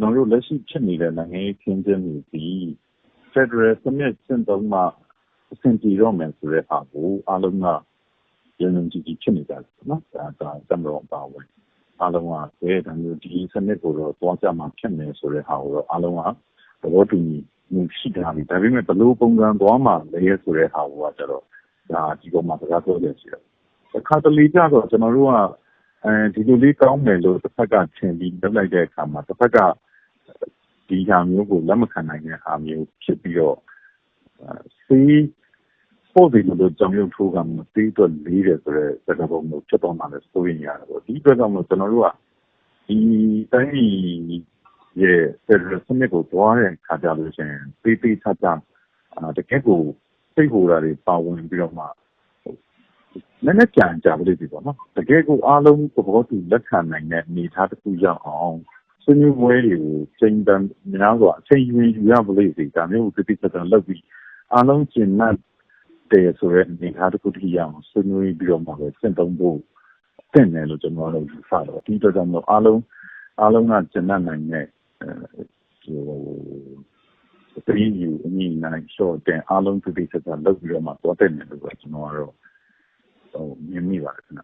ကျွန်တော်တို့လက်ရှိဖြစ်နေတဲ့ နိုင်ငံရေးအခင်းအကျင်းတွေသည် ဖက်ဒရယ်စနစ်ကျင့်သုံးမှ အဆင်ပြေတော့မယ်ဆိုတဲ့ဟာကို အားလုံးက ယုံယုံကြည်ကြည်ဖြစ်နေကြတယ်နော်ဒါဒါသမတော်အပါအဝင်အားလုံးကဒီဒါမျိုးဒီစနစ်ကိုတော့တွားကြမှာဖြစ်မယ်ဆိုတဲ့ဟာကိုတော့အားလုံးကသဘောတူညီမှုရှိကြပြီဒါပေမဲ့ဘယ်လိုပုံစံသွားမှာလဲဆိုတဲ့ဟာကိုကကျတော့ဒါဒီပေါ်မှာစကားပြောကြရှိတယ်အခါတလေကြတော့ကျွန်တော်တို့ကအဲဒီလိုလေးကောင်းမယ်လို့တစ်ဖက်ကထင်ပြီးလုပ်လိုက်တဲ့အခါမှာတစ်ဖက်က ဒီဟာမျိုးကိုလက်မခံနိုင်တဲ့ဟာမျိုးဖြစ်ပြီးတော့စေးပို့ပြီးလို့ကြောင်ရုပ်ထိုးကမသေးတော့လေးတယ်ဆိုတော့စကားပုံကိုဖြစ်တော့မှလည်းစိုးရင်ရတယ်ပေါ့ဒီအတွက်ကြောင့်မို့ကျွန်တော်တို့ကဒီတိုင်းပြည်ရဲ့ဖက်ဒရယ်စနစ်ကိုတွားတဲ့ခါကြလို့ရှိရင်ပေးပေးချာချာတကယ့်ကိုစိတ်ဟိုတာတွေပါဝင်ပြီးတော့မှနည်းနည်းကြံကြပါလိမ့်ပြီပေါ့နော်တကယ်ကိုအားလုံးသဘောတူလက်ခံနိုင်တဲ့အနေအထားတစ်ခုရောက်အောင် ဆွေးနွေးပွဲတွေကိုချိန်တန်များစွာအချိန်ယူယူရပါလိမ့်စီဒါမျိုးကိုတိတိကျကျလုပ်ပြီးအားလုံးကျင့်မှတ်တယ်ဆိုတဲ့အနေအထားတစ်ခုတည်းရအောင်ဆွေးနွေးပြီးတော့မှပဲစင့်သုံးဖို့တင့်တယ်လို့ကျွန်တော်တို့ယူဆတော့ဒီတော့ကြောင့်မို့အားလုံးအားလုံးကကျင့်နိုင်တဲ့ဟိုတရင်ယူအမိနိုင်ရှော့တဲ့အားလုံးတိတိကျကျလုပ်ပြီးတော့မှသွားတဲ့တယ်လို့ကျွန်တော်ကတော့ဟိုမြင်မိပါတယ်ခင်ဗျ